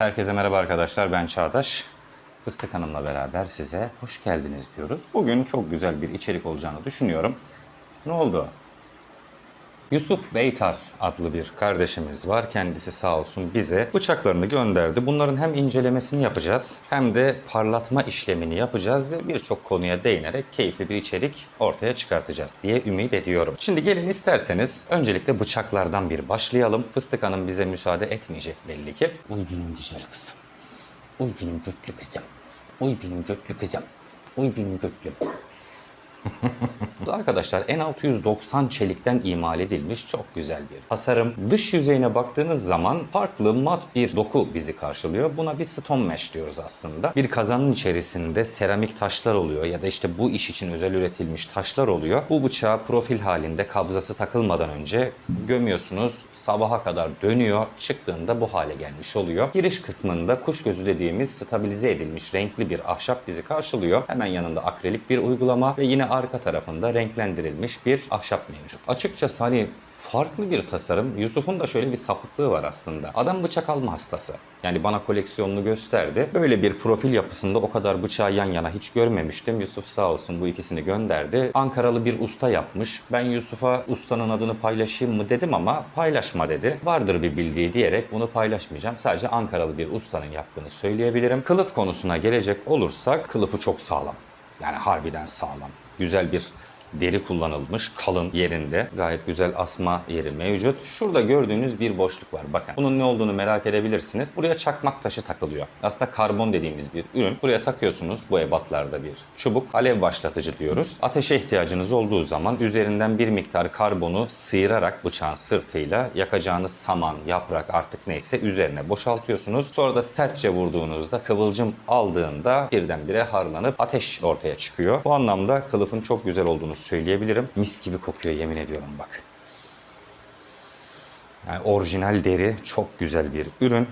Herkese merhaba arkadaşlar ben Çağdaş. Fıstık Hanım'la beraber size hoş geldiniz diyoruz. Bugün çok güzel bir içerik olacağını düşünüyorum. Ne oldu? Yusuf Beytar adlı bir kardeşimiz var. Kendisi sağ olsun bize bıçaklarını gönderdi. Bunların hem incelemesini yapacağız hem de parlatma işlemini yapacağız ve birçok konuya değinerek keyifli bir içerik ortaya çıkartacağız diye ümit ediyorum. Şimdi gelin isterseniz öncelikle bıçaklardan bir başlayalım. Fıstık Hanım bize müsaade etmeyecek belli ki. Uy benim güzel kızım. Uy benim kızım. Uy benim kızım. Uy benim. Arkadaşlar N690 çelikten imal edilmiş çok güzel bir tasarım. Dış yüzeyine baktığınız zaman farklı mat bir doku bizi karşılıyor. Buna bir stone mesh diyoruz aslında. Bir kazanın içerisinde seramik taşlar oluyor ya da işte bu iş için özel üretilmiş taşlar oluyor. Bu bıçağı profil halinde kabzası takılmadan önce gömüyorsunuz. Sabaha kadar dönüyor. Çıktığında bu hale gelmiş oluyor. Giriş kısmında kuş gözü dediğimiz stabilize edilmiş renkli bir ahşap bizi karşılıyor. Hemen yanında akrilik bir uygulama ve yine arka tarafında renklendirilmiş bir ahşap mevcut. Açıkçası hani farklı bir tasarım. Yusuf'un da şöyle bir sapıklığı var aslında. Adam bıçak alma hastası. Yani bana koleksiyonunu gösterdi. Böyle bir profil yapısında o kadar bıçağı yan yana hiç görmemiştim. Yusuf sağ olsun bu ikisini gönderdi. Ankaralı bir usta yapmış. Ben Yusuf'a ustanın adını paylaşayım mı dedim ama paylaşma dedi. Vardır bir bildiği diyerek bunu paylaşmayacağım. Sadece Ankaralı bir ustanın yaptığını söyleyebilirim. Kılıf konusuna gelecek olursak kılıfı çok sağlam. Yani harbiden sağlam. Güzel bir deri kullanılmış kalın yerinde. Gayet güzel asma yeri mevcut. Şurada gördüğünüz bir boşluk var. Bakın bunun ne olduğunu merak edebilirsiniz. Buraya çakmak taşı takılıyor. Aslında karbon dediğimiz bir ürün. Buraya takıyorsunuz bu ebatlarda bir çubuk. Alev başlatıcı diyoruz. Ateşe ihtiyacınız olduğu zaman üzerinden bir miktar karbonu sıyırarak bıçağın sırtıyla yakacağınız saman, yaprak artık neyse üzerine boşaltıyorsunuz. Sonra da sertçe vurduğunuzda kıvılcım aldığında birdenbire harlanıp ateş ortaya çıkıyor. Bu anlamda kılıfın çok güzel olduğunu söyleyebilirim. Mis gibi kokuyor yemin ediyorum bak. Yani orijinal deri çok güzel bir ürün.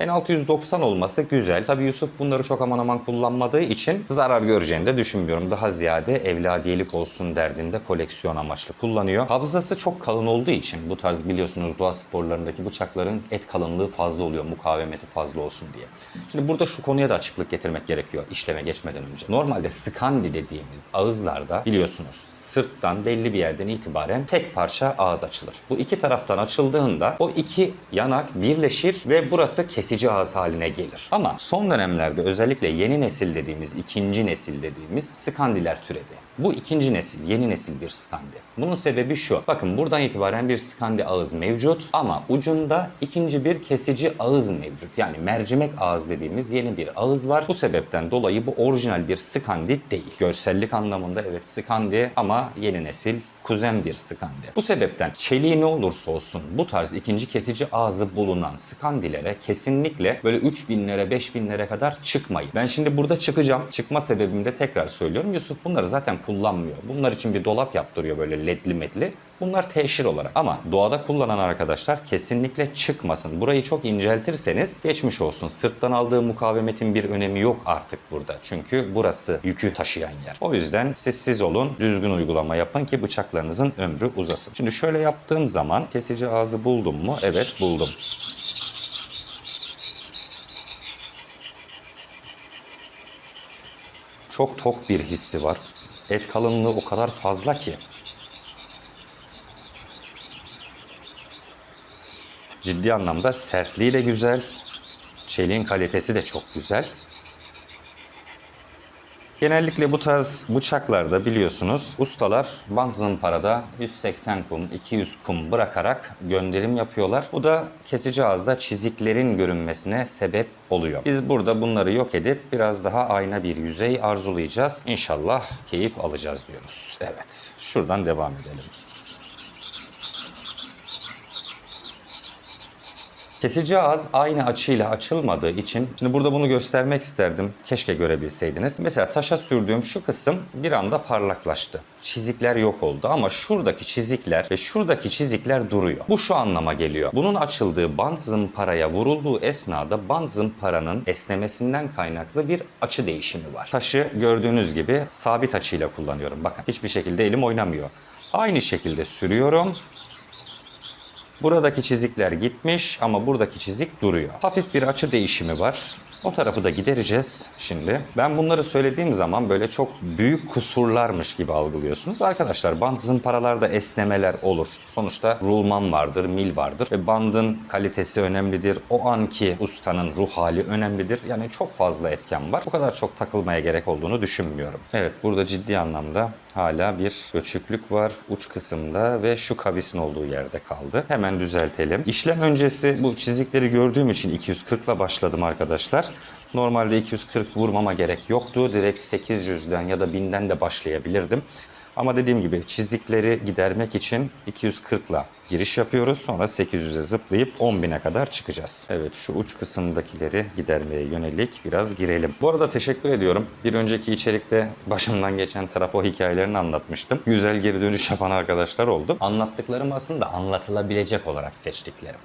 N690 olması güzel. Tabii Yusuf bunları çok aman aman kullanmadığı için zarar göreceğini de düşünmüyorum. Daha ziyade evladiyelik olsun derdinde koleksiyon amaçlı kullanıyor. Kabzası çok kalın olduğu için bu tarz biliyorsunuz doğa sporlarındaki bıçakların et kalınlığı fazla oluyor. Mukavemeti fazla olsun diye. Şimdi burada şu konuya da açıklık getirmek gerekiyor işleme geçmeden önce. Normalde skandi dediğimiz ağızlarda biliyorsunuz sırttan belli bir yerden itibaren tek parça ağız açılır. Bu iki taraftan açıldığında o iki yanak birleşir ve burası kesici ağız haline gelir. Ama son dönemlerde özellikle yeni nesil dediğimiz, ikinci nesil dediğimiz skandiler türedi. Bu ikinci nesil, yeni nesil bir skandi. Bunun sebebi şu. Bakın buradan itibaren bir skandi ağız mevcut ama ucunda ikinci bir kesici ağız mevcut. Yani mercimek ağız dediğimiz yeni bir ağız var. Bu sebepten dolayı bu orijinal bir skandi değil. Görsellik anlamında evet skandi ama yeni nesil kuzen bir skandi. Bu sebepten çeliği ne olursa olsun bu tarz ikinci kesici ağzı bulunan skandilere kesinlikle böyle 3000'lere 5000'lere kadar çıkmayın. Ben şimdi burada çıkacağım. Çıkma sebebimi de tekrar söylüyorum. Yusuf bunları zaten kullanmıyor. Bunlar için bir dolap yaptırıyor böyle ledli medli. Bunlar teşhir olarak. Ama doğada kullanan arkadaşlar kesinlikle çıkmasın. Burayı çok inceltirseniz geçmiş olsun. Sırttan aldığı mukavemetin bir önemi yok artık burada. Çünkü burası yükü taşıyan yer. O yüzden sessiz olun, düzgün uygulama yapın ki bıçaklarınızın ömrü uzasın. Şimdi şöyle yaptığım zaman kesici ağzı buldum mu? Evet buldum. Çok tok bir hissi var. Et kalınlığı o kadar fazla ki. Ciddi anlamda sertliği de güzel. Çeliğin kalitesi de çok güzel. Genellikle bu tarz bıçaklarda biliyorsunuz ustalar bant zımparada 180 kum, 200 kum bırakarak gönderim yapıyorlar. Bu da kesici ağızda çiziklerin görünmesine sebep oluyor. Biz burada bunları yok edip biraz daha ayna bir yüzey arzulayacağız. İnşallah keyif alacağız diyoruz. Evet, şuradan devam edelim. Kesici ağız aynı açıyla açılmadığı için şimdi burada bunu göstermek isterdim. Keşke görebilseydiniz. Mesela taşa sürdüğüm şu kısım bir anda parlaklaştı. Çizikler yok oldu ama şuradaki çizikler ve şuradaki çizikler duruyor. Bu şu anlama geliyor. Bunun açıldığı bant zımparaya vurulduğu esnada bant zımparanın esnemesinden kaynaklı bir açı değişimi var. Taşı gördüğünüz gibi sabit açıyla kullanıyorum. Bakın hiçbir şekilde elim oynamıyor. Aynı şekilde sürüyorum Buradaki çizikler gitmiş ama buradaki çizik duruyor. Hafif bir açı değişimi var. O tarafı da gidereceğiz şimdi. Ben bunları söylediğim zaman böyle çok büyük kusurlarmış gibi algılıyorsunuz. Arkadaşlar band zımparalarda esnemeler olur. Sonuçta rulman vardır, mil vardır ve bandın kalitesi önemlidir. O anki ustanın ruh hali önemlidir. Yani çok fazla etken var. Bu kadar çok takılmaya gerek olduğunu düşünmüyorum. Evet burada ciddi anlamda hala bir göçüklük var uç kısımda ve şu kavisin olduğu yerde kaldı. Hemen düzeltelim. İşlem öncesi bu çizikleri gördüğüm için 240 ile başladım arkadaşlar. Normalde 240 vurmama gerek yoktu. Direkt 800'den ya da 1000'den de başlayabilirdim. Ama dediğim gibi çizikleri gidermek için 240 ile giriş yapıyoruz. Sonra 800'e zıplayıp 10.000'e kadar çıkacağız. Evet şu uç kısımdakileri gidermeye yönelik biraz girelim. Bu arada teşekkür ediyorum. Bir önceki içerikte başımdan geçen trafo hikayelerini anlatmıştım. Güzel geri dönüş yapan arkadaşlar oldu. Anlattıklarım aslında anlatılabilecek olarak seçtiklerim.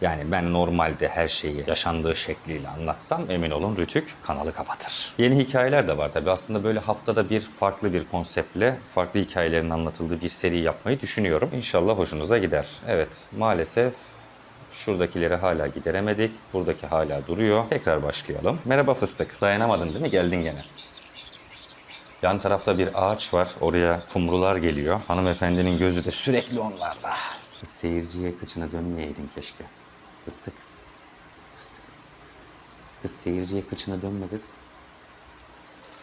Yani ben normalde her şeyi yaşandığı şekliyle anlatsam emin olun Rütük kanalı kapatır. Yeni hikayeler de var tabi. Aslında böyle haftada bir farklı bir konseptle farklı hikayelerin anlatıldığı bir seri yapmayı düşünüyorum. İnşallah hoşunuza gider. Evet maalesef Şuradakileri hala gideremedik. Buradaki hala duruyor. Tekrar başlayalım. Merhaba fıstık. Dayanamadın değil mi? Geldin gene. Yan tarafta bir ağaç var. Oraya kumrular geliyor. Hanımefendinin gözü de sürekli onlarda. Seyirciye kıçına dönmeyeydin keşke. Fıstık. Fıstık. Kız seyirciye kıçına dönme kız.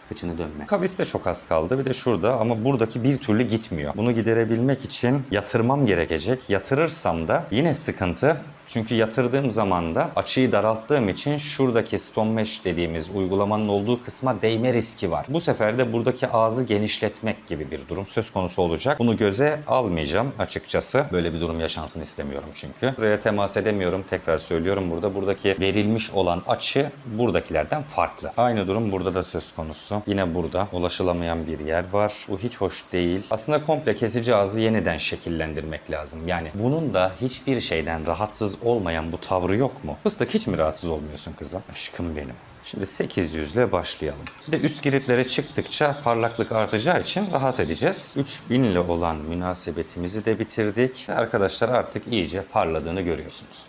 Kıçını dönme. Kaviste çok az kaldı. Bir de şurada ama buradaki bir türlü gitmiyor. Bunu giderebilmek için yatırmam gerekecek. Yatırırsam da yine sıkıntı. Çünkü yatırdığım zaman da açıyı daralttığım için şuradaki stone mesh dediğimiz uygulamanın olduğu kısma değme riski var. Bu sefer de buradaki ağzı genişletmek gibi bir durum söz konusu olacak. Bunu göze almayacağım açıkçası. Böyle bir durum yaşansın istemiyorum çünkü. Buraya temas edemiyorum. Tekrar söylüyorum burada. Buradaki verilmiş olan açı buradakilerden farklı. Aynı durum burada da söz konusu. Yine burada ulaşılamayan bir yer var. Bu hiç hoş değil. Aslında komple kesici ağzı yeniden şekillendirmek lazım. Yani bunun da hiçbir şeyden rahatsız olmayan bu tavrı yok mu? Fıstık hiç mi rahatsız olmuyorsun kızım? Aşkım benim. Şimdi 800 ile başlayalım. Bir de üst giritlere çıktıkça parlaklık artacağı için rahat edeceğiz. 3000 ile olan münasebetimizi de bitirdik. Arkadaşlar artık iyice parladığını görüyorsunuz.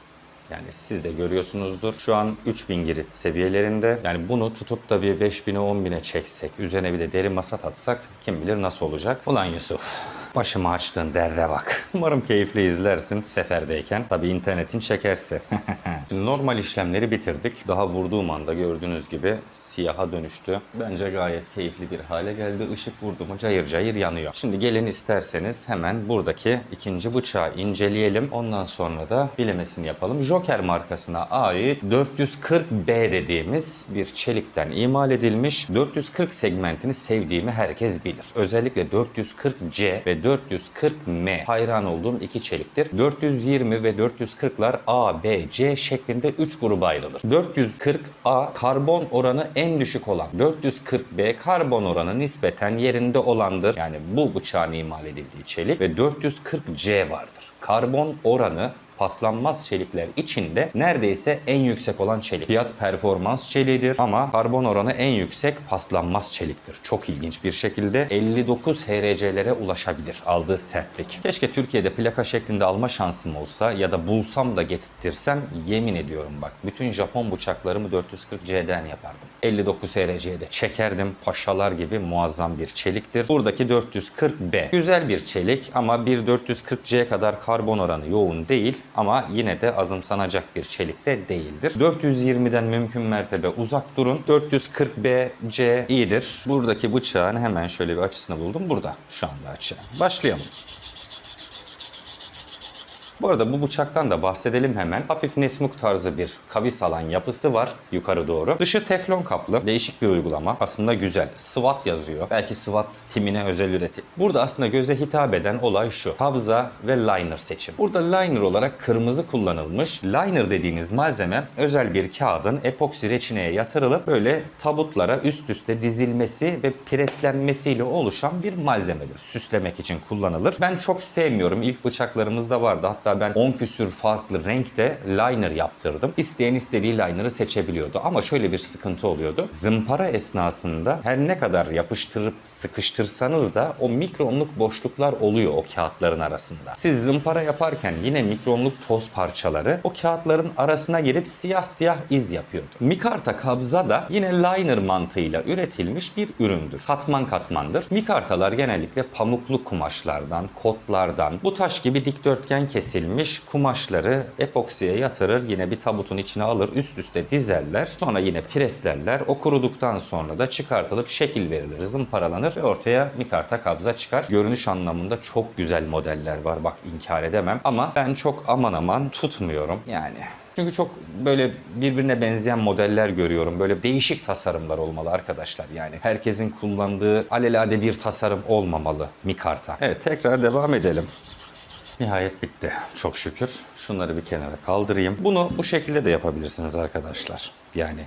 Yani siz de görüyorsunuzdur. Şu an 3000 girit seviyelerinde. Yani bunu tutup da bir 5000'e 10.000'e çeksek, üzerine bir de deri masat atsak kim bilir nasıl olacak. Ulan Yusuf, başımı açtığın derde bak. Umarım keyifli izlersin seferdeyken. Tabii internetin çekerse. Şimdi normal işlemleri bitirdik. Daha vurduğum anda gördüğünüz gibi siyaha dönüştü. Bence gayet keyifli bir hale geldi. Işık vurdu mu cayır cayır yanıyor. Şimdi gelin isterseniz hemen buradaki ikinci bıçağı inceleyelim. Ondan sonra da bilemesini yapalım. Joker markasına ait 440B dediğimiz bir çelikten imal edilmiş. 440 segmentini sevdiğimi herkes bilir. Özellikle 440C ve 440M hayran olduğum iki çeliktir. 420 ve 440'lar A, B, C şeklinde 3 gruba ayrılır. 440A karbon oranı en düşük olan. 440B karbon oranı nispeten yerinde olandır. Yani bu bıçağın imal edildiği çelik ve 440C vardır. Karbon oranı paslanmaz çelikler içinde neredeyse en yüksek olan çelik. Fiyat performans çeliğidir ama karbon oranı en yüksek paslanmaz çeliktir. Çok ilginç bir şekilde 59 HRC'lere ulaşabilir aldığı sertlik. Keşke Türkiye'de plaka şeklinde alma şansım olsa ya da bulsam da getirtirsem yemin ediyorum bak bütün Japon bıçaklarımı 440C'den yapardım. 59 HRC'de çekerdim. Paşalar gibi muazzam bir çeliktir. Buradaki 440B güzel bir çelik ama bir 440C kadar karbon oranı yoğun değil ama yine de azımsanacak bir çelik de değildir. 420'den mümkün mertebe uzak durun. 440B, C iyidir. Buradaki bıçağın hemen şöyle bir açısını buldum. Burada şu anda açı. Başlayalım. Bu arada bu bıçaktan da bahsedelim hemen. Hafif nesmuk tarzı bir kavis alan yapısı var yukarı doğru. Dışı teflon kaplı. Değişik bir uygulama. Aslında güzel. SWAT yazıyor. Belki SWAT timine özel üretim. Burada aslında göze hitap eden olay şu. Kabza ve liner seçim. Burada liner olarak kırmızı kullanılmış. Liner dediğiniz malzeme özel bir kağıdın epoksi reçineye yatırılıp böyle tabutlara üst üste dizilmesi ve preslenmesiyle oluşan bir malzemedir. Süslemek için kullanılır. Ben çok sevmiyorum. İlk bıçaklarımızda vardı. Hatta ben 10 küsür farklı renkte liner yaptırdım. İsteyen istediği liner'ı seçebiliyordu. Ama şöyle bir sıkıntı oluyordu. Zımpara esnasında her ne kadar yapıştırıp sıkıştırsanız da o mikronluk boşluklar oluyor o kağıtların arasında. Siz zımpara yaparken yine mikronluk toz parçaları o kağıtların arasına girip siyah siyah iz yapıyordu. Mikarta kabza da yine liner mantığıyla üretilmiş bir üründür. Katman katmandır. Mikartalar genellikle pamuklu kumaşlardan, kotlardan, bu taş gibi dikdörtgen kesilmiş kumaşları epoksiye yatırır, yine bir tabutun içine alır, üst üste dizerler. Sonra yine preslerler. O kuruduktan sonra da çıkartılıp şekil verilir, zımparalanır ve ortaya mikarta kabza çıkar. Görünüş anlamında çok güzel modeller var. Bak inkar edemem ama ben çok aman aman tutmuyorum yani. Çünkü çok böyle birbirine benzeyen modeller görüyorum. Böyle değişik tasarımlar olmalı arkadaşlar. Yani herkesin kullandığı alelade bir tasarım olmamalı mikarta. Evet tekrar devam edelim. Nihayet bitti. Çok şükür. Şunları bir kenara kaldırayım. Bunu bu şekilde de yapabilirsiniz arkadaşlar. Yani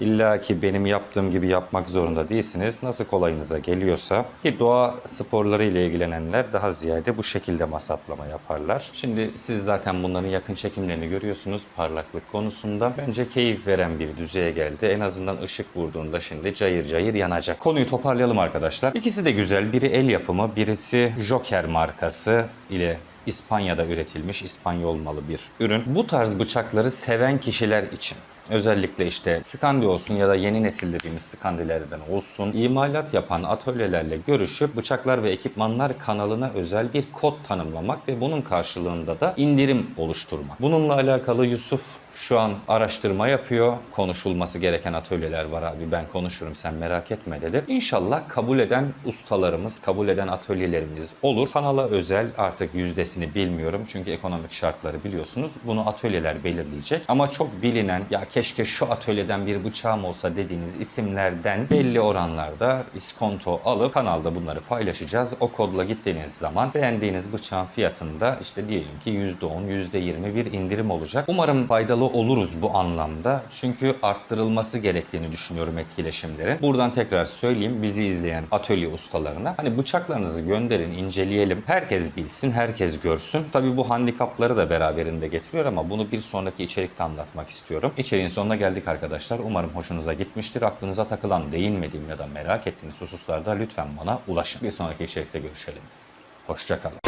illa ki benim yaptığım gibi yapmak zorunda değilsiniz. Nasıl kolayınıza geliyorsa ki doğa sporları ile ilgilenenler daha ziyade bu şekilde masatlama yaparlar. Şimdi siz zaten bunların yakın çekimlerini görüyorsunuz parlaklık konusunda. Bence keyif veren bir düzeye geldi. En azından ışık vurduğunda şimdi cayır cayır yanacak. Konuyu toparlayalım arkadaşlar. İkisi de güzel. Biri el yapımı, birisi Joker markası ile İspanya'da üretilmiş İspanyol malı bir ürün. Bu tarz bıçakları seven kişiler için Özellikle işte Skandi olsun ya da yeni nesil dediğimiz Skandilerden olsun imalat yapan atölyelerle görüşüp bıçaklar ve ekipmanlar kanalına özel bir kod tanımlamak ve bunun karşılığında da indirim oluşturmak. Bununla alakalı Yusuf şu an araştırma yapıyor. Konuşulması gereken atölyeler var abi ben konuşurum sen merak etme dedi. İnşallah kabul eden ustalarımız, kabul eden atölyelerimiz olur. Kanala özel artık yüzdesini bilmiyorum çünkü ekonomik şartları biliyorsunuz. Bunu atölyeler belirleyecek. Ama çok bilinen ya keşke şu atölyeden bir bıçağım olsa dediğiniz isimlerden belli oranlarda iskonto alıp kanalda bunları paylaşacağız. O kodla gittiğiniz zaman beğendiğiniz bıçağın fiyatında işte diyelim ki %10, %20 bir indirim olacak. Umarım faydalı oluruz bu anlamda. Çünkü arttırılması gerektiğini düşünüyorum etkileşimlerin. Buradan tekrar söyleyeyim bizi izleyen atölye ustalarına. Hani bıçaklarınızı gönderin, inceleyelim. Herkes bilsin, herkes görsün. Tabii bu handikapları da beraberinde getiriyor ama bunu bir sonraki içerikte anlatmak istiyorum. İçeriğin sonuna geldik arkadaşlar. Umarım hoşunuza gitmiştir. Aklınıza takılan, değinmediğim ya da merak ettiğiniz hususlarda lütfen bana ulaşın. Bir sonraki içerikte görüşelim. Hoşçakalın.